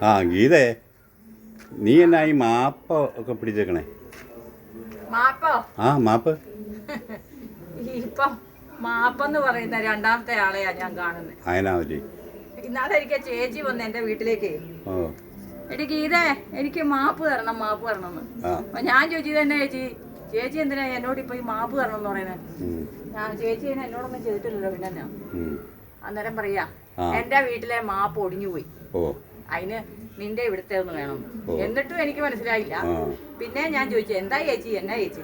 ആ ഗീതേ നീ എന്നാ ഈ മാപ്പ ഒക്കെ പിടിച്ചേക്കണേ? മാപ്പോ? ആ മാപ്പ്. ഇപ്പൊ മാപ്പെന്ന് പറയുന്ന രണ്ടാമത്തെ ആളെയാ ഞാൻ കാണുന്നത് അയനാവലി ഇന്നാളെ ചേച്ചി വന്ന് എന്റെ വീട്ടിലേക്ക്. ഓ. എടി ഗീതേ എനിക്ക് മാപ്പ് തരണം മാപ്പ് തരണം എന്ന് അപ്പൊ ഞാൻ ചോദിച്ചു തന്നെ ചേച്ചി ചേച്ചി എന്തിനാ എന്നോട് ഇപ്പൊ ഈ മാപ്പ് തരണം എന്ന് പറയുന്നത് ഞാൻ ചേച്ചി എന്നോടൊന്നും ചെയ്തിട്ടില്ലല്ലോ പിന്നെ? ഉം. അന്നേരം പറയാ. എന്റെ വീട്ടിലെ മാപ്പ് ഒടിഞ്ഞു പോയി അതിന് നിന്റെ ഇവിടുത്തെ ഒന്ന് വേണം. എന്നിട്ടും എനിക്ക് മനസ്സിലായില്ല. പിന്നെ ഞാൻ ചോദിച്ചു എന്താ ചേച്ചി? എന്നാ ചേച്ചി?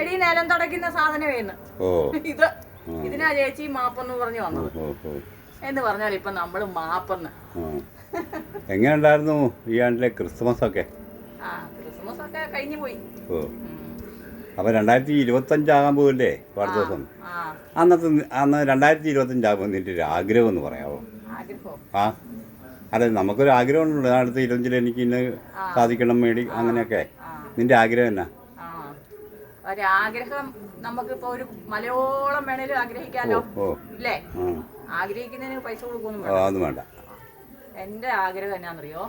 എടി നിലം തുടയ്ക്കുന്ന സാധനമേന്ന്. ഇത് ഇതിനാ ചേച്ചി മാപ്പെന്ന് പറഞ്ഞു വന്നത്. എന്ന് പറഞ്ഞാൽ ഇപ്പൊ നമ്മൾ മാപ്പെന്ന്. എങ്ങനെ ഉണ്ടായിരുന്നു ഈ ആണ്ടിലെ ക്രിസ്മസ് ഒക്കെ ആ ക്രിസ്മസ് ഒക്കെ കഴിഞ്ഞു പോയി. അപ്പോൾ രണ്ടായിരത്തി ഇരുപത്തഞ്ചാകാൻ പോകില്ലേ അടുത്ത ദിവസം? അന്നത്തെ അന്ന് രണ്ടായിരത്തി ഇരുപത്തഞ്ചാകുമ്പോൾ നിന്റെ ഒരു ആഗ്രഹം എന്ന് പറയാമോ ആ. അതെ നമുക്കൊരു ആഗ്രഹമുണ്ട്. അടുത്ത ഇരുപത്തി എനിക്ക് ഇന്ന് സാധിക്കണം മേടി അങ്ങനെയൊക്കെ. നിന്റെ ആഗ്രഹം എന്നാ? ഒരാഗ്രഹം നമുക്കിപ്പോ ഒരു മലയോളം വേണേലും ആഗ്രഹിക്കാലോ? ഇല്ലേ? ആഗ്രഹിക്കുന്നതിന് പൈസ കൊടുക്കൊന്നും വേണ്ട. എന്റെ ആഗ്രഹം എന്നാന്നറിയോ?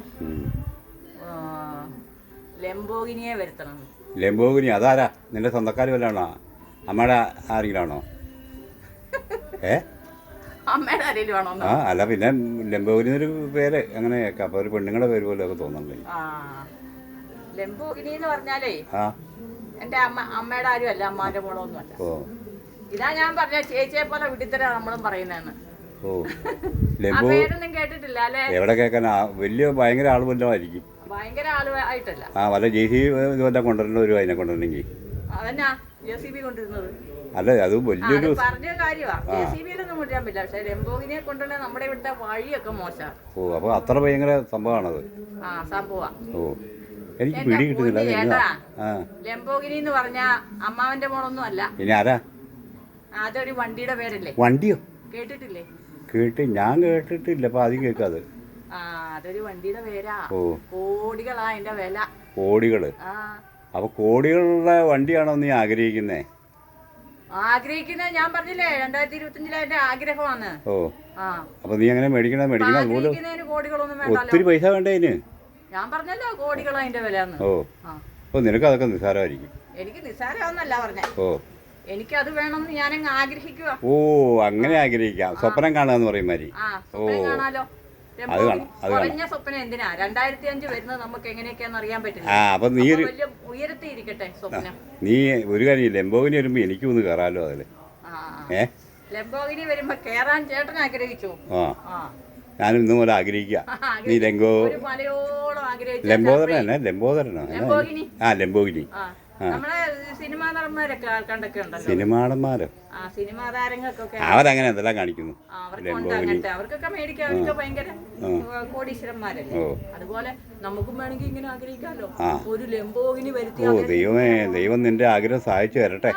ലംബോഗിനിയെ വരുത്തണം. ലംബോഗിനി അതാരാ? നിന്റെ സ്വന്തക്കാർ വല്ലതാണോ അമ്മയുടെ ആരെങ്കിലും ആണോ? ഏ? ആ അല്ല പിന്നെ ലംബോഗിനി ഒരു പേര് അങ്ങനെ അപ്പോൾ ഒരു പെണ്ണുങ്ങളുടെ പേര് പോലെ ഒക്കെ തോന്നുന്നുണ്ട്. ലംബോഗിനി എന്ന് പറഞ്ഞാലേ എന്റെ അമ്മ അമ്മയുടെ ആരും അല്ല അമ്മാന്റെ മോളൊന്നും അല്ല. ഇതാ ഞാൻ പറഞ്ഞ ചേച്ചിയെ പോലെ വിടിത്തരാ നമ്മളും പറയുന്നതെന്ന് ഓ. ലംബോ പേരൊന്നും കേട്ടിട്ടില്ല അല്ലേ? എവിടെ കേൾക്കാൻ? വലിയ ഭയങ്കര ആൾ വല്ലതായിരിക്കും ഭയങ്കര ആൾ ആയിട്ടല്ല. ആ വല്ല ജെ സി ഇതുപോലെ കൊണ്ടുവരേണ്ട ഒരു അതിനെ കൊണ്ടുവരണമെങ്കിൽ. അതന്നാ ജെ സി ബി കൊണ്ടിരുന്നത് അല്ല അത് വലിയൊരു പറഞ്ഞ കാര്യമാണ് നമ്മുടെ ഇവിടുത്തെ വഴിയൊക്കെ മോശമാണ് ഓ അപ്പോൾ അത്ര ഭയങ്കര സംഭവമാണത്. ഓ എനിക്ക് പിടി കിട്ടുന്നില്ല ലംബോഗിനി എന്ന് പറഞ്ഞ അമ്മാവന്റെ മോളൊന്നും അല്ല ഇനി ആരാ? അതൊരു വണ്ടിയുടെ പേരല്ലേ? വണ്ടിയോ? കേട്ടിട്ടില്ലേ? കേട്ട് ഞാൻ കേട്ടിട്ടില്ല അപ്പൊ ആദ്യം കേൾക്കാത് അതൊരു വണ്ടിയുടെ പേരാ. കോടികളാ അതിന്റെ വില. കോടികൾ ആ. അപ്പോൾ കോടികളുടെ വണ്ടിയാണോ നീ ആഗ്രഹിക്കുന്നേ? ആഗ്രഹിക്കുന്നത് ഞാൻ പറഞ്ഞില്ലേ രണ്ടായിരത്തി ഇരുപത്തിയഞ്ചിലെ എന്റെ ആഗ്രഹമാണ് ഓ. ആ. അപ്പോൾ നീ അങ്ങനെ മേടിക്കണ മേടിക്കണ അതുപോലെ ആഗ്രഹിക്കുന്നതിന് കോടികളൊന്നും വേണ്ടല്ലോ ഒത്തിരി പൈസ വേണ്ടേ അതിന് ഞാൻ പറഞ്ഞല്ലോ കോടികൾ അതിന്റെ വില ഓ. ആ. അപ്പോൾ നിനക്ക് അതൊക്കെ നിസ്സാരമായിരിക്കും. എനിക്ക് നിസ്സാരമൊന്നല്ല പറഞ്ഞേ. ഓ. എനിക്ക് അത് വേണമെന്ന് ഞാനങ്ങ് ആഗ്രഹിക്കുക ഓ അങ്ങനെ ആഗ്രഹിക്കാം. സ്വപ്നം കാണുക എന്ന് പറയും മാതിരി. ആ സ്വപ്നം കാണാലോ. അത് കാണാം, അത് കാണാം. കുറഞ്ഞ സ്വപ്നം എന്തിനാ? രണ്ടായിരത്തി അഞ്ച് വരുന്നത് നമുക്ക് എങ്ങനെയൊക്കെയാന്ന് അറിയാൻ പറ്റില്ല. ആ അപ്പം നീ ഒരു വലിയ ഉയരത്തി ഇരിക്കട്ടെ സ്വപ്നം നീ ഒരു കാര്യം ലെമ്പോവിന് വരുമ്പോൾ എനിക്കും ഒന്ന് കയറാമല്ലോ അതിൽ ആ ഏ? ലംബോഗിനി വരുമ്പോ കേറാൻ ചേട്ടൻ ആഗ്രഹിച്ചു? ആ. ആ. ഞാനും ഇന്നും പോലെ ആഗ്രഹിക്കുക നീ ലംഗോ ഒരു മലയോളം ആഗ്രഹിച്ചു. ലംബോദരൻ തന്നെ ലംബോദരനോ. ലംബോഗിനി? ആ ലംബോഗിനി. ആ. നമ്മളെ സിനിമാ നടന്മാരൊക്കെ കണ്ടൊക്കെ ഉണ്ടല്ലോ. സിനിമാടന്മാരോ ആ സിനിമാ താരങ്ങൾക്കൊക്കെ. അവരങ്ങനെ എന്തെല്ലാം കാണിക്കുന്നു. അവർക്കുണ്ട് അങ്ങനത്തെ. അവർക്കൊക്കെ മേടിക്കാൻ അവർക്ക് ഭയങ്കര കോടീശ്വരന്മാരല്ലേ? അതുപോലെ നമുക്കും വേണമെങ്കിൽ ഇങ്ങനെ ആഗ്രഹിക്കാമല്ലോ ഒരു ലംബോഗിനി വരുത്തി ഓ ദൈവമേ ദൈവം നിന്റെ ആഗ്രഹം സഹായിച്ചു തരട്ടെ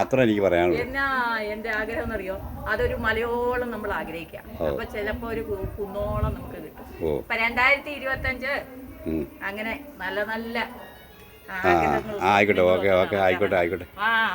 അത്ര എനിക്ക് പറയാനുള്ളൂ. എന്നാ എന്റെ ആഗ്രഹം എന്നറിയോ? അതൊരു മലയോളം നമ്മൾ ആഗ്രഹിക്കാം. അപ്പൊ ചിലപ്പോ ഒരു കുന്നോളം നമുക്ക് കിട്ടും. ഇപ്പൊ രണ്ടായിരത്തി ഇരുപത്തി അഞ്ച്. അങ്ങനെ നല്ല നല്ല ആ ആയിക്കോട്ടെ ഓക്കെ ഓക്കെ ആയിക്കോട്ടെ ആയിക്കോട്ടെ.